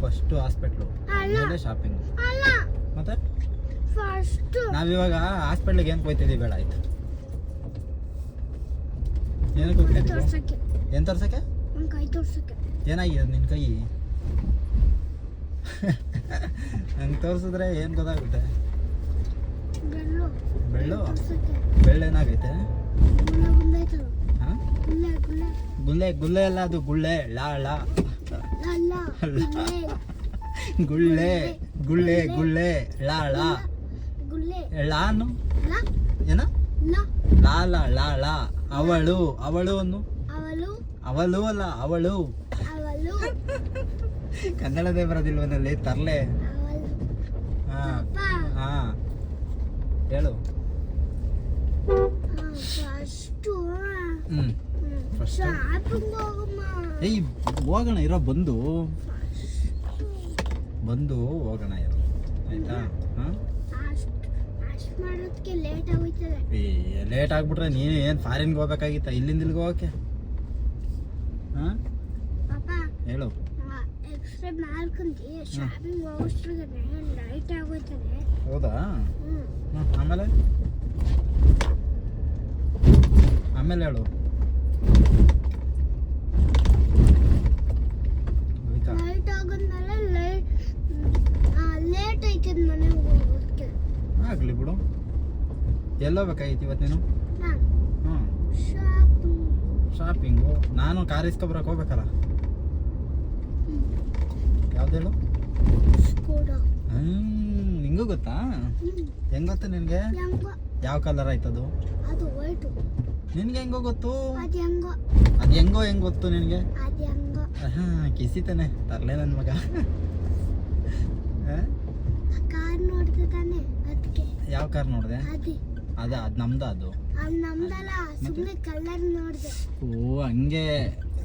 First hospital ಅಲ್ಲ. ಆಮೇಲೆ shopping ಮತ್ತೆ? ಫಸ್ಟ್ ನಾವಿವಾಗ ಹಾಸ್ಪಿಟ್ಲಿಗೆ ಏನ್ ಹೋಯ್ತಿದ್ದೀವಿ ಬೇಡ ಆಯ್ತು. ಏನಕ್ಕೆ ಹೋಗ್ತಿದ್ದೀವಿ ಏನು ತರ್ಸಕ್ಕೆ? ಏನಾಗಿದೆ ನಿನ್ನ ಕೈ? ಹಂಗೆ ತೋರಿಸಿದ್ರೆ ಏನು ಗೊತ್ತಾಗುತ್ತೆ? ಬೆಳ್ಳು ಬೆಳ್ಳು ಏನಾಗೈತೆ? ಬೆಳ್ಳೇನಾಗೈತೆ ಗುಳ್ಳೆ ಗುಳ್ಳೆ ಅಲ್ಲ ಅದು ಗುಳ್ಳೆ ಲಾ ಲಾ ಗುಳ್ಳೆ ಗುಳ್ಳೆ ಗುಳ್ಳೆ ಲಾ ಲಾ ಲಾನು ಏನ? ಲ ಲಾ ಲಾ ಲಾ ಅವಳು ಅವಳು ಅನ್ನು? ಅವಳು ಅವಳು ಅಲ್ಲ ಅವಳು. ಕನ್ನಡದೇ ಬರೋದಿಲ್ವನಲ್ಲಿ ತರ್ಲೆ. ಹಾ ಹಾ. ಹೇಳು. ಹ್ಮ್. ಏಯ್ ಹೋಗೋಣ ಇರೋ ಬಂದು. ಬಂದು ಹೋಗೋಣ ಇರೋ. ಆಯ್ತಾ? ಹಾಂ? ಲೇಟ್ ಆಗ್ಬಿಟ್ರೆ ನೀನು ಏನು ಫಾರಿನ್ಗೆ ಹೋಗ್ಬೇಕಾಗಿತ್ತ? ಇಲ್ಲಿಂದ ಇಲ್ಲಿಗೆ ಹೋಗಕ್ಕೆ? ಹಾ? ಹೇಳು. ಹೌದಾ? ಆಮೇಲೆ? ಆಮೇಲೆ ಹೇಳು. ಲೈಟ್ ಆಗೋದ್ಮೇಲೆ ಲೈಟ್ ಲೇಟ್ ಐತದ ಮನೆ ಹೋಗೋದಕ್ಕೆ. ಆಗ್ಲಿ ಬಿಡು. ಎಲ್ಲ ಬೇಕಾಗಿತ್ತು ಇವತ್ತೇನು ಹ್ಞೂ ಶಾಪಿಂಗ್ ನಾನು ಕಾರ್ ಇಸ್ಕೊಬರಕ್ಕೆ ಹೋಗ್ಬೇಕಲ್ಲ? ಯಾವ್ದು ಹೇಳು? ನಿಂಗೂ ಗೊತ್ತಾ? ಹೆಂಗ್ ಗೊತ್ತಾ ನಿನಗೆ? ಯಾವ ಕಲರ್ ಆಯ್ತದು? ಅದು ವೈಟು ನಿನ್ಗೆ ಹೆಂಗೋ ಗೊತ್ತು? ಅದು ಹೆಂಗೋ? ಅದು ಹೆಂಗೋ ಹೆಂಗ್ ಗೊತ್ತು ನಿನಗೆ? ಅದು ಹೆಂಗೋ? ಹಾ ಕಿಸಿತಾನೆ. ತರ್ಲೆ ನನ್ನ ಮಗ? ಕಾರ್ ನೋಡ್ದೆ ತಾನೆ ಅದಕ್ಕೆ. ಯಾವ ಕಾರ್ ನೋಡಿದೆ? ಅದೇ. ಅದ ಅದು ನಮ್ದು ಅದು. ಅದು ನಮ್ದಲ್ಲ ಸುಮ್ಮನೆ ಕಲರ್ ನೋಡಿದೆ. ಓ ಹಂಗೆ.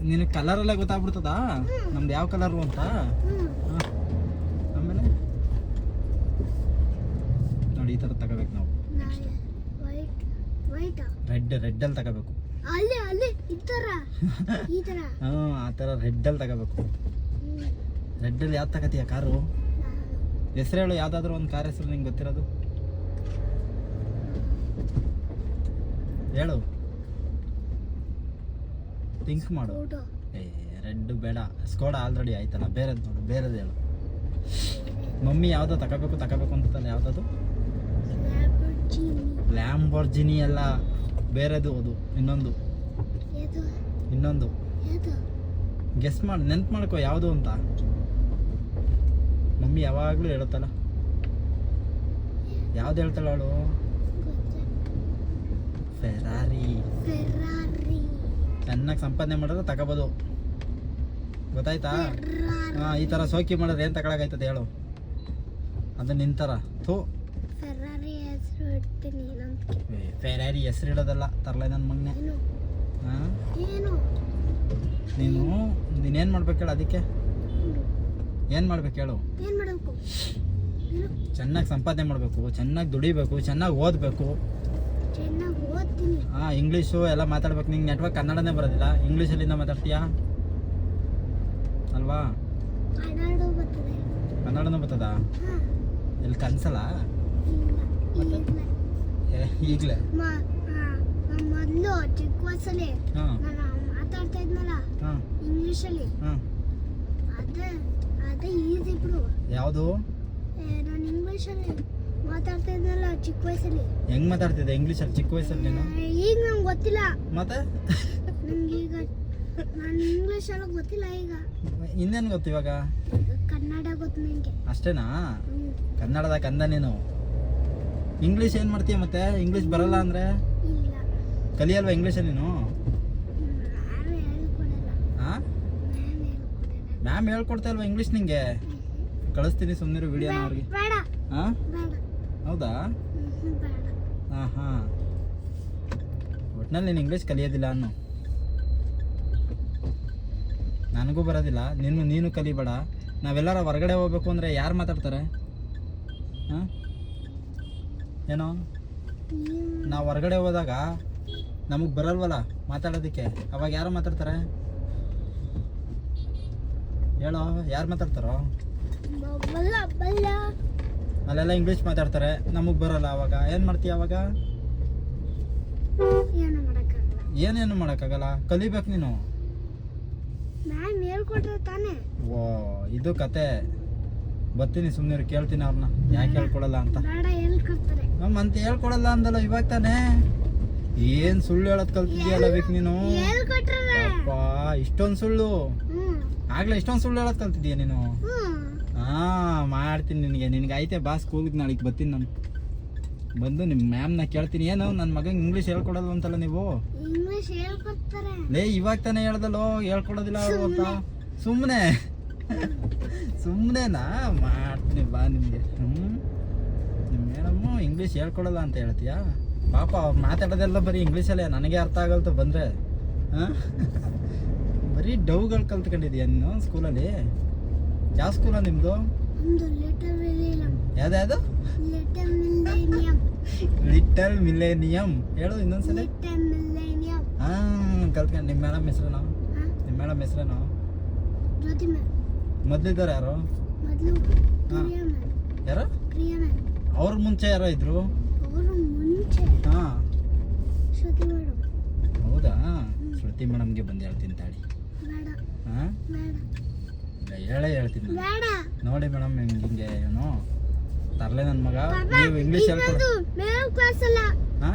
ನಿನಗೆ ಕಲರಲ್ಲೇ ಗೊತ್ತಾಗ್ಬಿಡ್ತದ? ನಮ್ದು ಯಾವ ಕಲರು ಅಂತ? ಆಮೇಲೆ? ನೋಡಿ ಈ ಥರ ತಗೋಬೇಕು ನಾವು. ನಾಳೆ. ವೈಟ್ ವೈಟಾ ರೆಡ್ ಅಲ್ಲಿ ತಗೋಬೇಕು. ಅಲ್ಲಿ ಅಲ್ಲಿ ಈ ಥರ ಈ ಹ್ಞೂ ಆ ಥರ ರೆಡ್ಡಲ್ಲಿ ತಗೋಬೇಕು. ರೆಡ್ ರೆಡ್ಡಲ್ಲಿ ಯಾವ್ದು ತಗೋತೀಯ ಕಾರು? ಹೆಸರು ಹೇಳು ಯಾವ್ದಾದ್ರು ಒಂದು ಕಾರ್ ಹೆಸರು ನಿಂಗೆ ಗೊತ್ತಿರೋದು? ಹೇಳು. ಥಿಂಕ್ ಮಾಡು. ಏ ರೆಡ್ ಬೇಡ. ಸ್ಕೋಡ ಆಲ್ರೆಡಿ ಆಯ್ತಲ್ಲ ಬೇರೆದು ನೋಡು ಬೇರೆದು ಹೇಳು. ಮಮ್ಮಿ ಯಾವುದೋ ತಗೋಬೇಕು ತಗೋಬೇಕು ಅಂತಲ್ಲ ಯಾವುದದು? ಲ್ಯಾಬರ್ಜಿನಿ ಎಲ್ಲ ಬೇರೆದು ಅದು ಇನ್ನೊಂದು. ಇನ್ನೊಂದು. ಗೆಸ್ ಮಾಡಿ ನೆನ್ಪು ಮಾಡ್ಕೋ ಯಾವುದು ಅಂತ. ಮಮ್ಮಿ ಯಾವಾಗಲೂ ಹೇಳುತ್ತಲ್ಲ. ಯಾವ್ದು ಹೇಳ್ತಾಳೆ ಅವಳು? ಫೆರಾರಿ ಫೆರಾರಿ ಚೆನ್ನಾಗಿ ಸಂಪಾದನೆ ಮಾಡಿದ್ರೆ ತಗೋಬೋದು. ಗೊತ್ತಾಯ್ತಾ? ಹಾಂ ಈ ಥರ ಸೋಕಿ ಮಾಡಿದ್ರೆ ಏನು ತಗೊಳಕಾಯ್ತದೆ ಹೇಳು. ಅದು ನಿಂತರ. ಥೂ. ಫೆರಾರಿ ಹೆಸರು ಇಡೋದಲ್ಲ ತರಲೆ ನನ್ನ ಮಗನೆ. ಹಾಂ? ಏನು? ನೀನು ನೀನೇನು ಮಾಡ್ಬೇಕು ಹೇಳು ಅದಕ್ಕೆ? ಏನು? ಮಾಡ್ಬೇಕು ಹೇಳು? ಚೆನ್ನಾಗಿ ಸಂಪಾದನೆ ಮಾಡಬೇಕು ಚೆನ್ನಾಗಿ ದುಡಿಬೇಕು ಚೆನ್ನಾಗಿ ಓದಬೇಕು. ಹಾಂ ಇಂಗ್ಲೀಷು ಎಲ್ಲ ಮಾತಾಡ್ಬೇಕು. ನಿಂಗೆ ನೆಟ್ವರ್ಕ್ ಕನ್ನಡನೇ ಬರೋದಿಲ್ಲ. ಇಂಗ್ಲೀಷಲ್ಲಿಂದ ಮಾತಾಡ್ತೀಯಾ? ಅಲ್ವಾ? ಕನ್ನಡನೂ ಬರ್ತದ. ಇಲ್ಲಿ ಕನ್ಸಲ್ಲ ಈಗಲೇ? ಮೊದಲು ಚಿಕ್ಕ ವಯಸ್ಸಲ್ಲಿ ನಾನು ಮಾತಾಡ್ತಾ ಇದ್ನಲ್ಲ ಇಂಗ್ಲೀಷಲ್ಲಿ. ಅದೇ ಅದೇ ಈಸಿ ಬಿಡು. ಯಾವುದು? ನಾನು ಇಂಗ್ಲೀಷಲ್ಲಿ ಮಾತಾಡ್ತಾ ಇದ್ನಲ್ಲ ಚಿಕ್ಕ ವಯಸ್ಸಲ್ಲಿ. ಹೆಂಗ್ ಮಾತಾಡ್ತಿದ್ದೆ ಇಂಗ್ಲೀಷಲ್ಲಿ ಚಿಕ್ಕ ವಯಸ್ಸಲ್ಲಿ ನೀನು? ಈಗ ನಂಗೆ ಗೊತ್ತಿಲ್ಲ. ಮತ್ತೆ? ನಂಗೆ ಈಗ ನಾನು ಇಂಗ್ಲೀಷೆಲ್ಲ ಗೊತ್ತಿಲ್ಲ ಈಗ. ಇನ್ನೇನು ಗೊತ್ತು ಇವಾಗ? ಕನ್ನಡ ಗೊತ್ತು ನನಗೆ ಅಷ್ಟೇನಾ? ಕನ್ನಡದ ಕಂದ ನೀನು. ಇಂಗ್ಲೀಷ್ ಏನು ಮಾಡ್ತೀಯ ಮತ್ತೆ? ಇಂಗ್ಲೀಷ್ ಬರಲ್ಲ ಅಂದರೆ? ಕಲಿಯಲ್ವಾ ಇಂಗ್ಲೀಷ್ ನೀನು? ಹಾಂ ಮ್ಯಾಮ್ ಹೇಳ್ಕೊಡ್ತಾ ಇಲ್ವಾ ಇಂಗ್ಲೀಷ್ ನಿಂಗೆ? ಕಳಿಸ್ತೀನಿ ಸುಮ್ಮನೆ ವಿಡಿಯೋನ ಅವ್ರಿಗೆ ಹಾಂ ಹೌದಾ? ಹಾಂ ಹಾಂ. ಒಟ್ನಲ್ಲಿ ನೀನು ಇಂಗ್ಲೀಷ್ ಕಲಿಯೋದಿಲ್ಲ ಅನ್ನು. ನನಗೂ ಬರೋದಿಲ್ಲ. ನಿನ್ನ ನೀನು ಕಲಿಬೇಡ. ನಾವೆಲ್ಲರ ಹೊರಗಡೆ ಹೋಗ್ಬೇಕು ಅಂದರೆ ಯಾರು ಮಾತಾಡ್ತಾರೆ? ಹಾಂ ಏನೋ? ನೀವು ಹೊರಗಡೆ ಹೋದಾಗ ನಮಗೆ ಬರಲ್ವಲ್ಲ ಮಾತಾಡೋದಕ್ಕೆ. ಅವಾಗ ಯಾರು ಮಾತಾಡ್ತಾರೆ? ಹೇಳೋ ಯಾರು ಮಾತಾಡ್ತಾರೋ? ಅಲ್ಲೆಲ್ಲ ಇಂಗ್ಲೀಷ್ ಮಾತಾಡ್ತಾರೆ. ನಮಗೆ ಬರಲ್ಲ ಅವಾಗ. ಏನು ಮಾಡ್ತೀಯ ಅವಾಗ? ಏನೇನು ಮಾಡೋಕ್ಕಾಗಲ್ಲ? ಕಲಿಬೇಕು ನೀನು. ಓ ಇದು ಕತೆ. ಬರ್ತೀನಿ ಸುಮ್ಮನೆ ಕೇಳ್ತೀನಿ ಅವ್ರನ್ನ ಯಾಕೆ ಹೇಳ್ಕೊಡಲ್ಲ ಅಂತ. ನಮ್ಮ ಅಂತ ಹೇಳ್ಕೊಡಲ್ಲ ಅಂದಲ್ಲ ಇವಾಗ ತಾನೇ? ಏನ್ ಸುಳ್ಳು ಹೇಳೋದ್ ಕಲ್ತಿದ್ಯಲ್ಲ ವಿಕ್ ನೀನು? ಇಷ್ಟೊಂದ್ ಅಪ್ಪ ಇಷ್ಟೊಂದು ಸುಳ್ಳು. ಆಗ್ಲೇ ಇಷ್ಟೊಂದು ಸುಳ್ಳು ಹೇಳೋದ್ ಕಲ್ತಿದ್ಯಾ ನೀನು? ಹಾ ಮಾಡ್ತೀನಿ ನಿನಗೆ. ನಿನಗೆ ಐತೆ ಬಾ ಸ್ಕೂಲ್ಗೆ ನಾಳೆಗೆ ಬರ್ತೀನಿ ನಾನು. ಬಂದು ನಿಮ್ಮ ಮ್ಯಾಮ್ನ ಕೇಳ್ತೀನಿ. ಏನು ನನ್ನ ಮಗ ಇಂಗ್ಲೀಷ್ ಹೇಳ್ಕೊಡೋದು ಅಂತಲ್ಲ ನೀವು? ಲೇ ಇವಾಗ ತಾನೇ ಹೇಳ್ದಲ್ಲೋ? ಹೇಳ್ಕೊಡೋದಿಲ್ಲ ಅವರು ಅಂತ. ಸುಮ್ಮನೆ ಸುಮ್ಮನೆನಾ ಮಾಡ್ತೀನಿ ಬಾ ನಿಮಗೆ. ಹ್ಞೂ ನಿಮ್ಮ ಮೇಡಮ್ಮು ಇಂಗ್ಲೀಷ್ ಹೇಳ್ಕೊಡಲ್ಲ ಅಂತ ಹೇಳ್ತೀಯಾ? ಪಾಪ ಅವ್ರು ಮಾತಾಡೋದೆಲ್ಲ ಬರೀ ಇಂಗ್ಲೀಷಲ್ಲೇ ನನಗೆ ಅರ್ಥ ಆಗಲ್ತು ಬಂದರೆ. ಹಾಂ? ಬರೀ ಡೌಗಳು ಕಲ್ತ್ಕೊಂಡಿದ್ಯಾ ನೀನು ಸ್ಕೂಲಲ್ಲಿ? ಯಾವ ಸ್ಕೂಲ ನಿಮ್ಮದು ಯಾವ್ದು ಲಿಟಲ್ ಮಿಲೇನಿಯಂ ಹೇಳು ಇನ್ನೊಂದ್ಸಲ. ಹಾಂ ಕಲ್ತ್ಕೊಂಡು ನಿಮ್ಮ ಮೇಡಮ್ ಹೆಸ್ರೇನು ನಿಮ್ಮ ಮೇಡಮ್ ಹೆಸ್ರೇನು ಮೊದಲಿದ್ದಾರೆ ಯಾರು. ಯಾರು? ಅವ್ರ ಮುಂಚೆ ಯಾರೋ ಇದ್ರು? ಹಾ. ಹೌದಾ? ಶ್ರುತಿ ಮೇಡಮ್ಗೆ ಬಂದು ಹೇಳ್ತೀನಿ ತಾಳಿ. ಹಾ? ಹೇಳೇ ಹೇಳ್ತೀನಿ. ನೋಡಿ ಮೇಡಮ್ ಹಿಂಗೆ ಹಿಂಗೆ ಏನು? ತರಲೆ ನನ್ನ ಮಗ. ನೀವು ಇಂಗ್ಲೀಷ್ ಹೇಳ್ತೀರಾ ಇದೊಂದು ಕ್ಲಾಸ್ ಅಲ್ಲ. ಹಾ?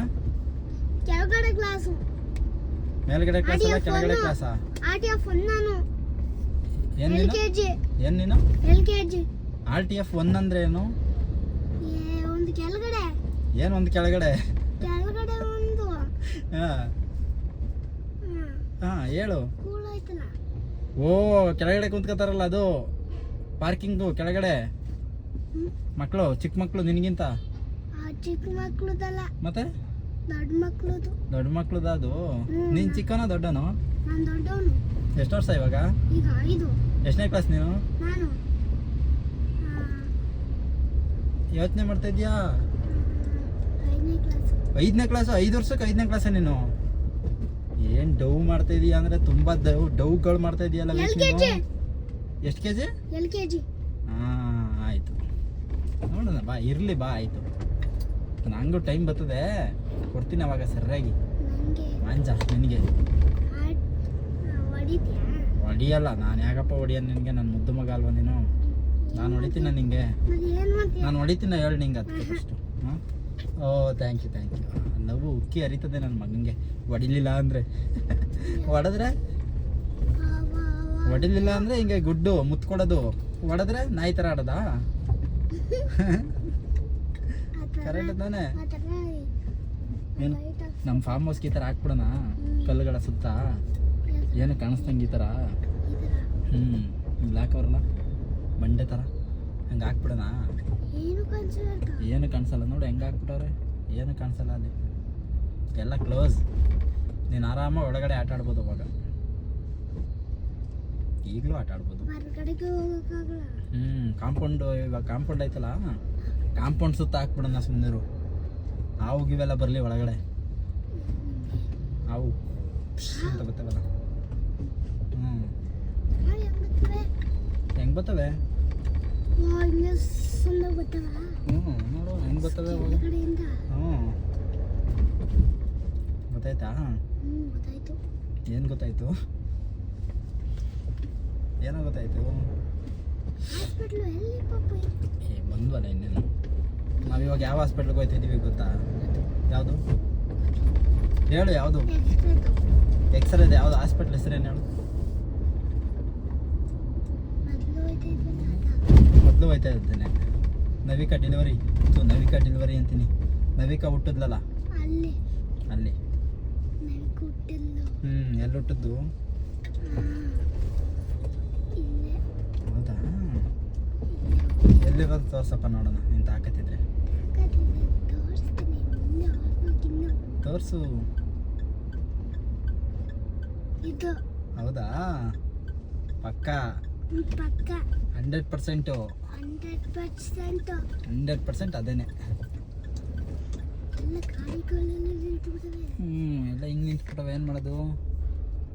ಕೆಳಗಡೆ ಕ್ಲಾಸು ಮೇಲ್ಗಡೆ ಕ್ಲಾಸ್ ಅಲ್ಲ ಕೆಳಗಡೆ ಫೋನು. ಕ್ಲಾಸಾ ಟಿ ನಾನು. ಏನ್ ನೀನು ಆರ್ ಟಿ ಎಫ್ ಒನ್ ಅಂದ್ರೆ ಏನು ಒಂದು ಕೆಳಗಡೆ. ಏನು ಒಂದು ಕೆಳಗಡೆ? ಕೆಳಗಡೆ ಒಂದು. ಹಾ. ಹ್ಮ್, ಹಾ ಹೇಳು. ಓ ಕೆಳಗಡೆ ಕುಂತ್ಕೋತಾರಲ್ಲ ಅದು. ಪಾರ್ಕಿಂಗು ಕೆಳಗಡೆ. ಮಕ್ಕಳು ಚಿಕ್ಕ ಮಕ್ಕಳು ನಿನಗಿಂತ? ಚಿಕ್ಕ ಮತ್ತೆ? ದೊಡ್ಡ ಮಕ್ಕಳದು ದೊಡ್ಡ ಮಕ್ಳದ ಅದು? ಹ್ಮ್. ನೀನ್ ಚಿಕ್ಕನ ದೊಡ್ಡನು ನಾನು ದೊಡ್ಡವನು. ಎಷ್ಟು ವರ್ಷ ಇವಾಗ? ಈಗ ಐದು. ಎಷ್ಟನೇ ಕ್ಲಾಸ್ ನೀನು. ಯೋಚನೆ ಮಾಡ್ತಾ ಇದೀಯಾ ಐದನೇ ಕ್ಲಾಸ್ ಐದು ವರ್ಷಕ್ಕೆ ಐದನೇ ಕ್ಲಾಸ ನೀನು? ಏನು ಡವ್ ಮಾಡ್ತಾ ಇದೀಯ ಅಂದ್ರೆ ತುಂಬಾ ಡವ್ ಡವ್ಗಳು ಮಾಡ್ತಾ ಇದೀಯಲ್ಲ ಎಷ್ಟು K G L K G ಹಾಂ ಆಯ್ತು. ನೋಡೋಣ ಬಾ ಇರ್ಲಿ ಬಾ ಆಯಿತು. ನನಗೂ ಟೈಮ್ ಬರ್ತದೆ. ಕೊಡ್ತೀನಿ ಅವಾಗ ಸರಿಯಾಗಿ. ಮಾಂಜ ನಿನಗೆ. ಹೊಡಿಯಲ್ಲ ನಾನು ಯಾಕಪ್ಪ ಹೊಡಿಯೋ ನಿನಗೆ? ನನ್ನ ಮುದ್ದು ಮಗ ಅಲ್ವ ನೀನು? ನಾನು ಹೊಡಿತೀನ ನಿಂಗೆ? ನಾನು ಹೊಡಿತೀನ ಹೇಳಿ ನಿಂಗೆ ಅದಕ್ಕೆ ಫಸ್ಟು ಹಾಂ? ಓ ಥ್ಯಾಂಕ್ ಯು ಥ್ಯಾಂಕ್ ಯು ನಗು ಉಕ್ಕಿ ಹರಿತದೆ ನನ್ನ ಮಗನಿಗೆ. ಹೊಡಿಲಿಲ್ಲ ಅಂದರೆ. ಹೊಡೆದ್ರೆ. ಹೊಡಿಲಿಲ್ಲ ಅಂದರೆ ಹಿಂಗೆ ಗುಡ್ಡು ಮುತ್ಕೊಡೋದು. ಹೊಡೆದ್ರೆ ನಾಯಿ ಥರ ಆಡೋದಾ? ಕರೆಕ್ಟ್ ತಾನೆ? ಏನು? ನಮ್ಮ ಫಾರ್ಮ್ ಹೌಸ್ಗೆ ಈ ಥರ ಹಾಕ್ಬಿಡೋಣ. ಕಲ್ಲುಗಳ ಸುತ್ತ. ಏನು ಕಾಣಿಸ್ದಂಗೆ ಈ ಥರ? ಹ್ಞೂ ಬ್ಲ್ಯಾಕ್ ಅವರಲ್ಲ ಬಂಡೆ ಥರ? ಹಂಗೆ ಹಾಕ್ಬಿಡೋಣ? ಏನು ಕಾಣಿಸಲ್ಲ ನೋಡು ಹೆಂಗೆ ಹಾಕ್ಬಿಟ್ಟವ್ರೆ? ಏನು ಕಾಣಿಸಲ್ಲ ಅಲ್ಲಿ. ಎಲ್ಲ ಕ್ಲೋಸ್ ನೀನು ಆರಾಮಾಗಿ ಒಳಗಡೆ ಆಟ ಆಡ್ಬೋದು ಅವಾಗ. ಈಗಲೂ ಆಟ ಆಡ್ಬೋದು. ಹ್ಞೂ ಕಾಂಪೌಂಡು ಇವಾಗ ಕಾಂಪೌಂಡ್ ಐತಲ್ಲ ಕಾಂಪೌಂಡ್ ಸುತ್ತ ಹಾಕ್ಬಿಡೋಣ ಸುಮ್ಮನೆರು ಹಾವು ಗಿವೆಲ್ಲ ಬರಲಿ ಒಳಗಡೆ. ಹಾವು. ಅಂತ ಬರ್ತವಲ್ಲ ಹ್ಞೂ ಹಾಯ್ ಅಂಬತ್ವೆ. ಹೆಂಗೆ ಬರ್ತವೆ? ಹ್ಞೂ ನೋಡು ಹೆಂಗೆ ಬರ್ತವೆ ಹ್ಞೂ ಗೊತ್ತಾಯ್ತಾ? ಏನು ಗೊತ್ತಾಯ್ತು? ಏನೋ ಗೊತ್ತಾಯ್ತು? ಏ ಬಂದ್ವಲ್ಲ ಇನ್ನೇನು? ನಾವಿವಾಗ ಯಾವ ಹಾಸ್ಪಿಟ್ಲಿಗೆ ಹೋಗ್ತಿದ್ದೀವಿ ಗೊತ್ತಾ? ಯಾವುದು? ಹೇಳು ಯಾವುದು? ಎಕ್ಸ್ರೇದು ಯಾವುದು? ಹಾಸ್ಪಿಟ್ಲ್ ಹೆಸರೇನು ಹೇಳು ಮೊದಲು ಹೋಯ್ತಾ ಇದ್ವಲ್ಲ ಅದ ಮೊದಲು ಹೋಯ್ತಾ ಇದ್ದೇನೆ Navika delivery so Navika delivery ಅಂತೀನಿ. ನವಿಕಾ ಹುಟ್ಟಿದ್ಲಲ್ಲ? ಅಲ್ಲಿ. ಅಲ್ಲಿ. ಹ್ಞೂ ಎಲ್ಲಿ ಹುಟ್ಟಿದ್ದು? ಹೌದಾ? ಎಲ್ಲಿರೋದು ತೋರ್ಸಪ್ಪ ನೋಡೋಣ ನಿಂತ ಹಾಕತ್ತಿದ್ರೆ. ತೋರಿಸು. ಹೌದಾ? ಪಕ್ಕ. ಪಕ್ಕ hundred percent. Hundred percent. Hundred percent ಅದೇನೆ. ಎಲ್ಲ ಹ್ಞೂ ಎಲ್ಲ ಹಿಂಗೆ ನಿಂತ್ಬಿಟ್ಟವೆ ಏನು ಮಾಡೋದು?